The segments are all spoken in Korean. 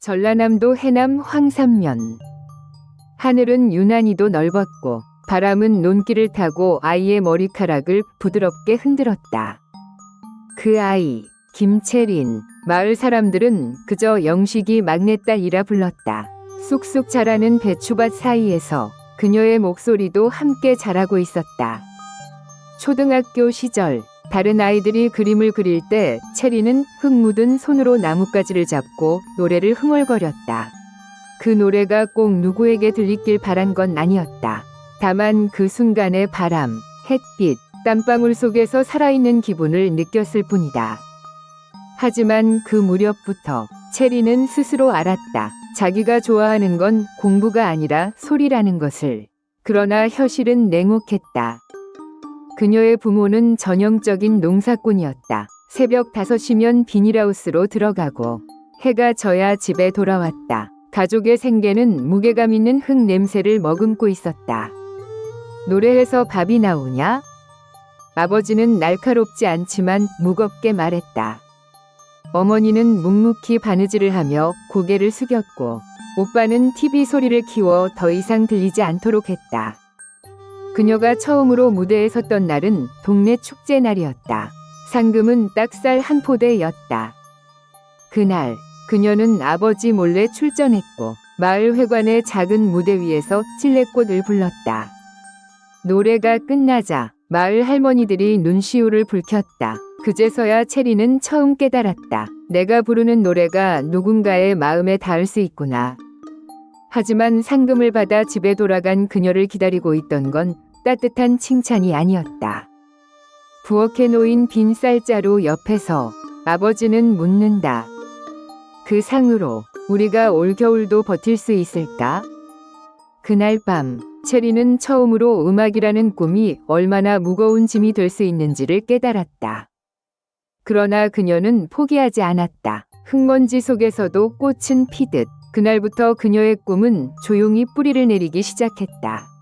전라남도 해남 황산면. 하늘은 유난히도 넓었고 바람은 논길을 타고 아이의 머리카락을 부드럽게 흔들었다. 그 아이, 김채린. 마을 사람들은 그저 영식이 막내딸이라 불렀다. 쑥쑥 자라는 배추밭 사이에서 그녀의 목소리도 함께 자라고 있었다. 초등학교 시절 다른 아이들이 그림을 그릴 때 체리는 흙 묻은 손으로 나뭇가지를 잡고 노래를 흥얼거렸다. 그 노래가 꼭 누구에게 들리길 바란 건 아니었다. 다만 그 순간의 바람, 햇빛, 땀방울 속에서 살아있는 기분을 느꼈을 뿐이다. 하지만 그 무렵부터 체리는 스스로 알았다. 자기가 좋아하는 건 공부가 아니라 소리라는 것을. 그러나 현실은 냉혹했다. 그녀의 부모는 전형적인 농사꾼이었다. 새벽 5시면 비닐하우스로 들어가고 해가 져야 집에 돌아왔다. 가족의 생계는 무게감 있는 흙 냄새를 머금고 있었다. 노래에서 밥이 나오냐? 아버지는 날카롭지 않지만 무겁게 말했다. 어머니는 묵묵히 바느질을 하며 고개를 숙였고 오빠는 TV 소리를 키워 더 이상 들리지 않도록 했다. 그녀가 처음으로 무대에 섰던 날은 동네 축제 날이었다. 상금은 딱쌀 한 포대였다. 그날 그녀는 아버지 몰래 출전했고 마을 회관의 작은 무대 위에서 찔레꽃을 불렀다. 노래가 끝나자 마을 할머니들이 눈시울을 붉혔다. 그제서야 체리는 처음 깨달았다. 내가 부르는 노래가 누군가의 마음에 닿을 수 있구나. 하지만 상금을 받아 집에 돌아간 그녀를 기다리고 있던 건 따뜻한 칭찬이 아니었다. 부엌에 놓인 빈 쌀자루 옆에서 아버지는 묻는다. 그 상으로 우리가 올겨울도 버틸 수 있을까? 그날 밤, 체리는 처음으로 음악이라는 꿈이 얼마나 무거운 짐이 될 수 있는지를 깨달았다. 그러나 그녀는 포기하지 않았다. 흙먼지 속에서도 꽃은 피듯 그날부터 그녀의 꿈은 조용히 뿌리를 내리기 시작했다.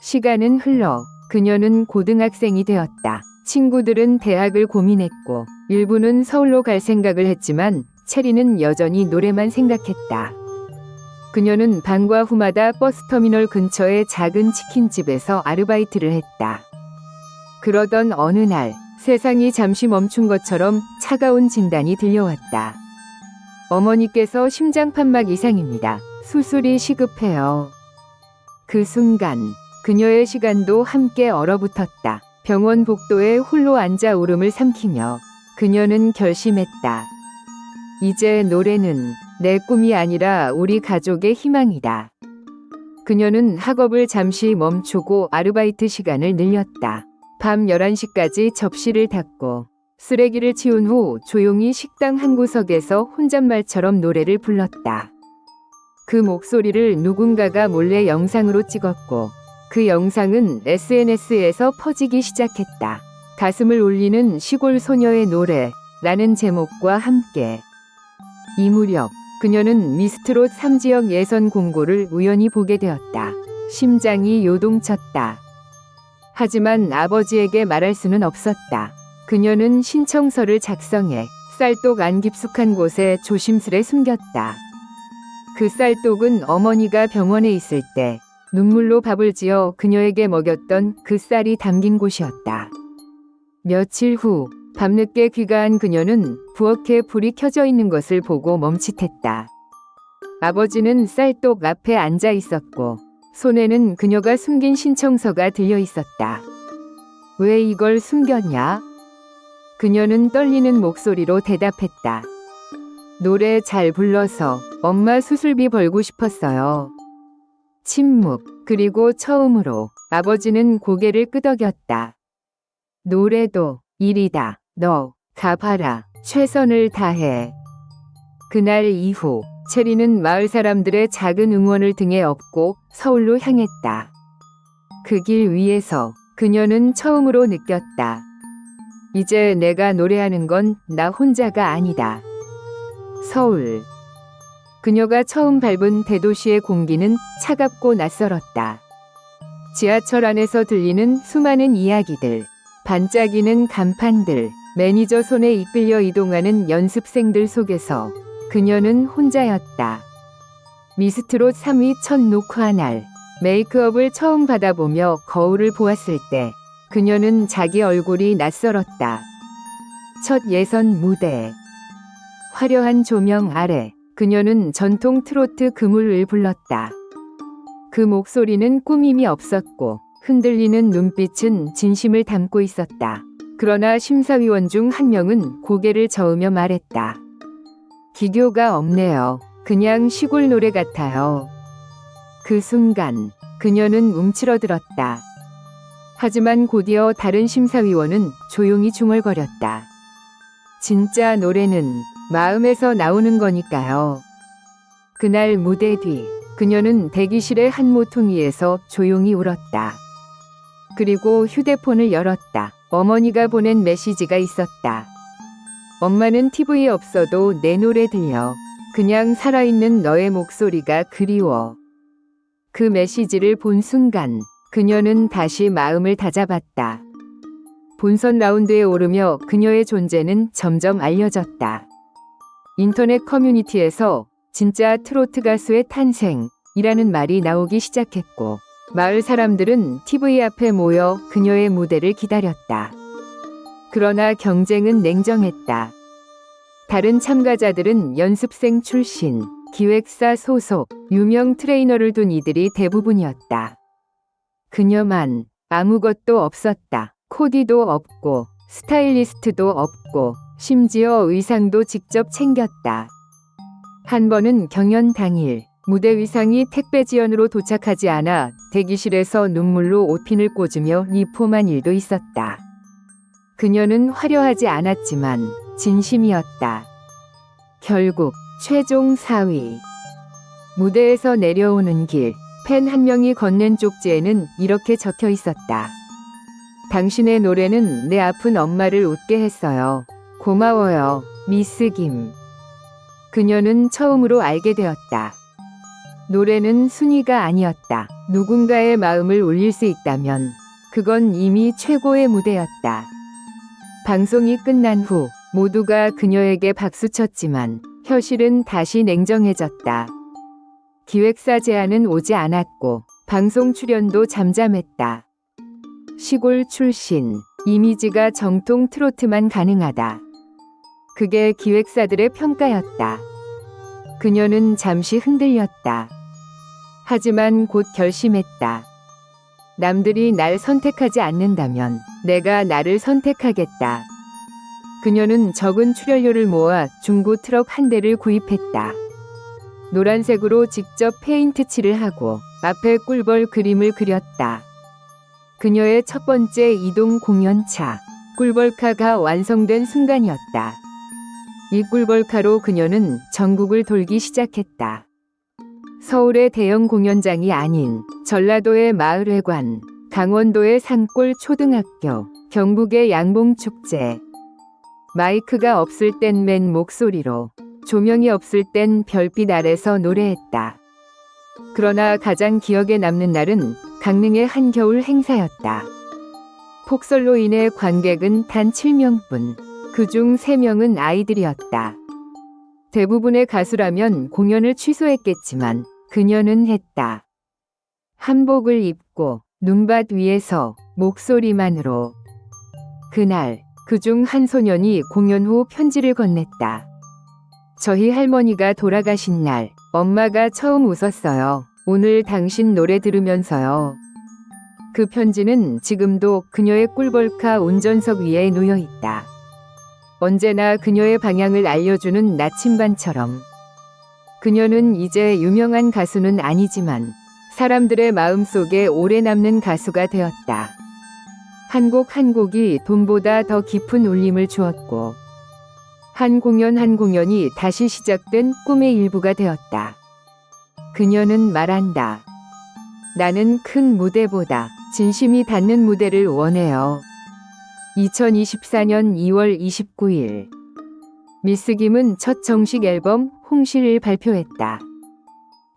시간은 흘러 그녀는 고등학생이 되었다. 친구들은 대학을 고민했고 일부는 서울로 갈 생각을 했지만 체리는 여전히 노래만 생각했다. 그녀는 방과 후마다 버스터미널 근처의 작은 치킨집에서 아르바이트를 했다. 그러던 어느 날 세상이 잠시 멈춘 것처럼 차가운 진단이 들려왔다. 어머니께서 심장판막 이상입니다. 수술이 시급해요. 그 순간 그녀의 시간도 함께 얼어붙었다. 병원 복도에 홀로 앉아 울음을 삼키며 그녀는 결심했다. 이제 노래는 내 꿈이 아니라 우리 가족의 희망이다. 그녀는 학업을 잠시 멈추고 아르바이트 시간을 늘렸다. 밤 11시까지 접시를 닫고 쓰레기를 치운 후 조용히 식당 한 구석에서 혼잣말처럼 노래를 불렀다. 그 목소리를 누군가가 몰래 영상으로 찍었고 그 영상은 SNS에서 퍼지기 시작했다. 가슴을 울리는 시골 소녀의 노래라는 제목과 함께 이 무렵 그녀는 미스트롯 3지역 예선 공고를 우연히 보게 되었다. 심장이 요동쳤다. 하지만 아버지에게 말할 수는 없었다. 그녀는 신청서를 작성해 쌀독 안 깊숙한 곳에 조심스레 숨겼다. 그 쌀독은 어머니가 병원에 있을 때 눈물로 밥을 지어 그녀에게 먹였던 그 쌀이 담긴 곳이었다. 며칠 후 밤늦게 귀가한 그녀는 부엌에 불이 켜져 있는 것을 보고 멈칫했다. 아버지는 쌀독 앞에 앉아 있었고 손에는 그녀가 숨긴 신청서가 들려 있었다. 왜 이걸 숨겼냐? 그녀는 떨리는 목소리로 대답했다. 노래 잘 불러서 엄마 수술비 벌고 싶었어요. 침묵, 그리고 처음으로 아버지는 고개를 끄덕였다. 노래도 일이다. 너 가봐라. 최선을 다해. 그날 이후 체리는 마을 사람들의 작은 응원을 등에 업고 서울로 향했다. 그 길 위에서 그녀는 처음으로 느꼈다. 이제 내가 노래하는 건 나 혼자가 아니다. 서울. 그녀가 처음 밟은 대도시의 공기는 차갑고 낯설었다. 지하철 안에서 들리는 수많은 이야기들, 반짝이는 간판들, 매니저 손에 이끌려 이동하는 연습생들 속에서 그녀는 혼자였다. 미스트롯 3위 첫 녹화 날 메이크업을 처음 받아보며 거울을 보았을 때 그녀는 자기 얼굴이 낯설었다. 첫 예선 무대. 화려한 조명 아래 그녀는 전통 트로트 그물을 불렀다. 그 목소리는 꾸밈이 없었고 흔들리는 눈빛은 진심을 담고 있었다. 그러나 심사위원 중 한 명은 고개를 저으며 말했다. 기교가 없네요. 그냥 시골 노래 같아요. 그 순간 그녀는 움츠러들었다. 하지만 곧이어 다른 심사위원은 조용히 중얼거렸다. 진짜 노래는 마음에서 나오는 거니까요. 그날 무대 뒤 그녀는 대기실의 한 모퉁이에서 조용히 울었다. 그리고 휴대폰을 열었다. 어머니가 보낸 메시지가 있었다. 엄마는 TV에 없어도 내 노래 들려. 그냥 살아있는 너의 목소리가 그리워. 그 메시지를 본 순간 그녀는 다시 마음을 다잡았다. 본선 라운드에 오르며 그녀의 존재는 점점 알려졌다. 인터넷 커뮤니티에서 진짜 트로트 가수의 탄생이라는 말이 나오기 시작했고, 마을 사람들은 TV 앞에 모여 그녀의 무대를 기다렸다. 그러나 경쟁은 냉정했다. 다른 참가자들은 연습생 출신, 기획사 소속, 유명 트레이너를 둔 이들이 대부분이었다. 그녀만 아무것도 없었다. 코디도 없고, 스타일리스트도 없고, 심지어 의상도 직접 챙겼다. 한 번은 경연 당일, 무대 의상이 택배 지연으로 도착하지 않아 대기실에서 눈물로 옷핀을 꽂으며 리폼한 일도 있었다. 그녀는 화려하지 않았지만 진심이었다. 결국 최종 4위. 무대에서 내려오는 길, 팬 한 명이 건넨 쪽지에는 이렇게 적혀 있었다. 당신의 노래는 내 아픈 엄마를 웃게 했어요. 고마워요, 미스 김. 그녀는 처음으로 알게 되었다. 노래는 순위가 아니었다. 누군가의 마음을 울릴 수 있다면 그건 이미 최고의 무대였다. 방송이 끝난 후 모두가 그녀에게 박수쳤지만 현실은 다시 냉정해졌다. 기획사 제안은 오지 않았고 방송 출연도 잠잠했다. 시골 출신, 이미지가 정통 트로트만 가능하다. 그게 기획사들의 평가였다. 그녀는 잠시 흔들렸다. 하지만 곧 결심했다. 남들이 날 선택하지 않는다면 내가 나를 선택하겠다. 그녀는 적은 출연료를 모아 중고 트럭 한 대를 구입했다. 노란색으로 직접 페인트 칠을 하고 앞에 꿀벌 그림을 그렸다. 그녀의 첫 번째 이동 공연차, 꿀벌카가 완성된 순간이었다. 이 꿀벌카로 그녀는 전국을 돌기 시작했다. 서울의 대형 공연장이 아닌 전라도의 마을회관, 강원도의 산골 초등학교, 경북의 양봉축제. 마이크가 없을 땐 맨 목소리로, 조명이 없을 땐 별빛 아래서 노래했다. 그러나 가장 기억에 남는 날은 강릉의 한겨울 행사였다. 폭설로 인해 관객은 단 7명뿐, 그중 3명은 아이들이었다. 대부분의 가수라면 공연을 취소했겠지만 그녀는 했다. 한복을 입고 눈밭 위에서 목소리만으로 그날 그중 한 소년이 공연 후 편지를 건넸다. 저희 할머니가 돌아가신 날 엄마가 처음 웃었어요. 오늘 당신 노래 들으면서요. 그 편지는 지금도 그녀의 꿀벌카 운전석 위에 놓여 있다. 언제나 그녀의 방향을 알려주는 나침반처럼. 그녀는 이제 유명한 가수는 아니지만 사람들의 마음 속에 오래 남는 가수가 되었다. 한곡한 곡이 돈보다 더 깊은 울림을 주었고, 한 공연 한 공연이 다시 시작된 꿈의 일부가 되었다. 그녀는 말한다. 나는 큰 무대보다 진심이 닿는 무대를 원해요. 2024년 2월 29일 미스 김은 첫 정식 앨범 홍실을 발표했다.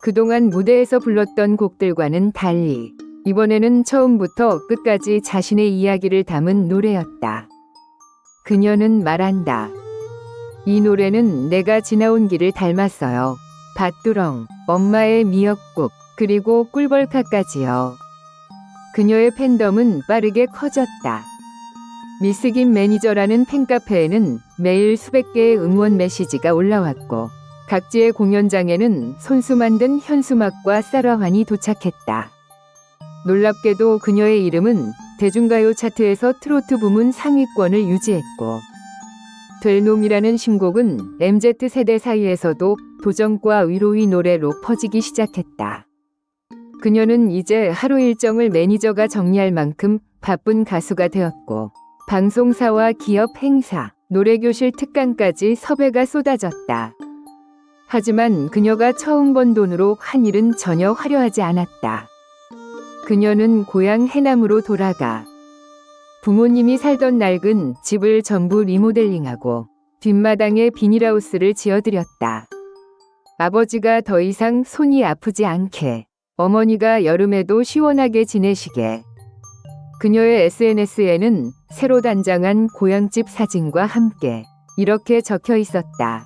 그동안 무대에서 불렀던 곡들과는 달리 이번에는 처음부터 끝까지 자신의 이야기를 담은 노래였다. 그녀는 말한다. 이 노래는 내가 지나온 길을 닮았어요. 밭두렁, 엄마의 미역국, 그리고 꿀벌카까지요. 그녀의 팬덤은 빠르게 커졌다. 미스김 매니저라는 팬카페에는 매일 수백 개의 응원 메시지가 올라왔고 각지의 공연장에는 손수 만든 현수막과 쌀화환이 도착했다. 놀랍게도 그녀의 이름은 대중가요 차트에서 트로트 부문 상위권을 유지했고 될 놈이라는 신곡은 MZ 세대 사이에서도 도전과 위로의 노래로 퍼지기 시작했다. 그녀는 이제 하루 일정을 매니저가 정리할 만큼 바쁜 가수가 되었고 방송사와 기업 행사, 노래교실 특강까지 섭외가 쏟아졌다. 하지만 그녀가 처음 번 돈으로 한 일은 전혀 화려하지 않았다. 그녀는 고향 해남으로 돌아가 부모님이 살던 낡은 집을 전부 리모델링하고 뒷마당에 비닐하우스를 지어드렸다. 아버지가 더 이상 손이 아프지 않게 어머니가 여름에도 시원하게 지내시게 그녀의 SNS에는 새로 단장한 고향집 사진과 함께 이렇게 적혀 있었다.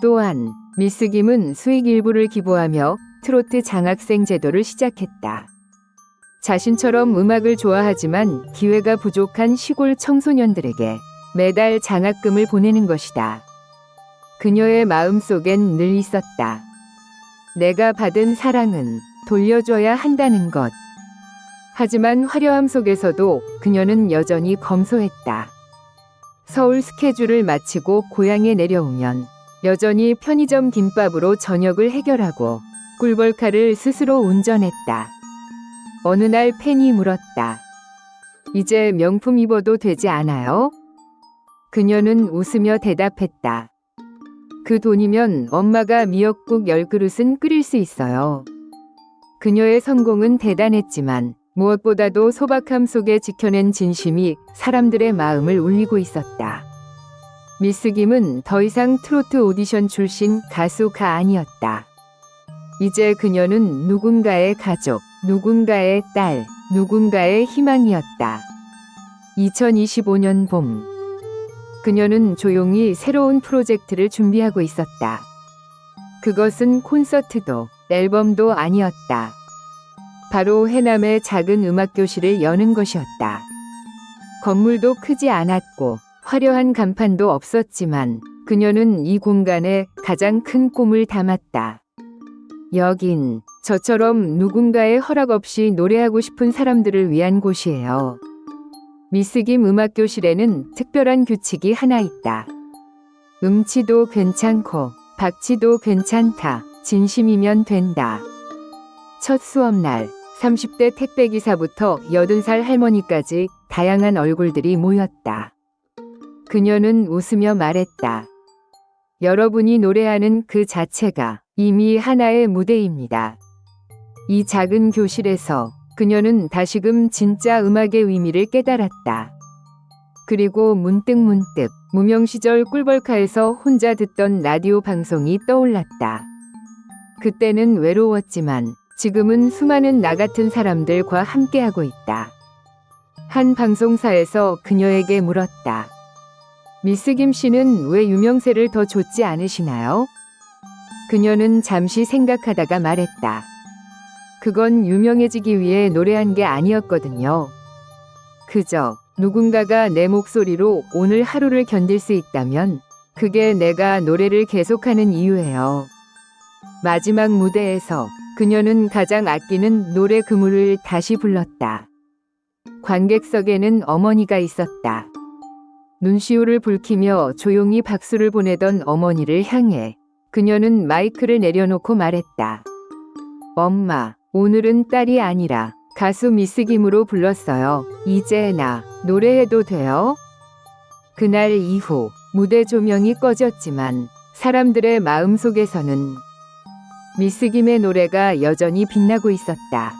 또한 미스 김은 수익 일부를 기부하며 트로트 장학생 제도를 시작했다. 자신처럼 음악을 좋아하지만 기회가 부족한 시골 청소년들에게 매달 장학금을 보내는 것이다. 그녀의 마음 속엔 늘 있었다. 내가 받은 사랑은 돌려줘야 한다는 것. 하지만 화려함 속에서도 그녀는 여전히 검소했다. 서울 스케줄을 마치고 고향에 내려오면 여전히 편의점 김밥으로 저녁을 해결하고 꿀벌카를 스스로 운전했다. 어느 날 팬이 물었다. 이제 명품 입어도 되지 않아요? 그녀는 웃으며 대답했다. 그 돈이면 엄마가 미역국 열 그릇은 끓일 수 있어요. 그녀의 성공은 대단했지만 무엇보다도 소박함 속에 지켜낸 진심이 사람들의 마음을 울리고 있었다. 미스 김은 더 이상 트로트 오디션 출신 가수가 아니었다. 이제 그녀는 누군가의 가족, 누군가의 딸, 누군가의 희망이었다. 2025년 봄. 그녀는 조용히 새로운 프로젝트를 준비하고 있었다. 그것은 콘서트도 앨범도 아니었다. 바로 해남의 작은 음악교실을 여는 것이었다. 건물도 크지 않았고 화려한 간판도 없었지만 그녀는 이 공간에 가장 큰 꿈을 담았다. 여긴 저처럼 누군가의 허락 없이 노래하고 싶은 사람들을 위한 곳이에요. 미스김 음악교실에는 특별한 규칙이 하나 있다. 음치도 괜찮고 박치도 괜찮다. 진심이면 된다. 첫 수업날 30대 택배기사부터 80살 할머니까지 다양한 얼굴들이 모였다. 그녀는 웃으며 말했다. 여러분이 노래하는 그 자체가 이미 하나의 무대입니다. 이 작은 교실에서 그녀는 다시금 진짜 음악의 의미를 깨달았다. 그리고 문득 문득 무명 시절 꿀벌카에서 혼자 듣던 라디오 방송이 떠올랐다. 그때는 외로웠지만 지금은 수많은 나 같은 사람들과 함께하고 있다. 한 방송사에서 그녀에게 물었다. 미스 김 씨는 왜 유명세를 더 줬지 않으시나요? 그녀는 잠시 생각하다가 말했다. 그건 유명해지기 위해 노래한 게 아니었거든요. 그저 누군가가 내 목소리로 오늘 하루를 견딜 수 있다면 그게 내가 노래를 계속하는 이유예요. 마지막 무대에서 그녀는 가장 아끼는 노래 그물을 다시 불렀다. 관객석에는 어머니가 있었다. 눈시울을 붉히며 조용히 박수를 보내던 어머니를 향해 그녀는 마이크를 내려놓고 말했다. 엄마, 오늘은 딸이 아니라 가수 미스 김으로 불렀어요. 이제 나 노래해도 돼요? 그날 이후 무대 조명이 꺼졌지만 사람들의 마음 속에서는 미스김의 노래가 여전히 빛나고 있었다.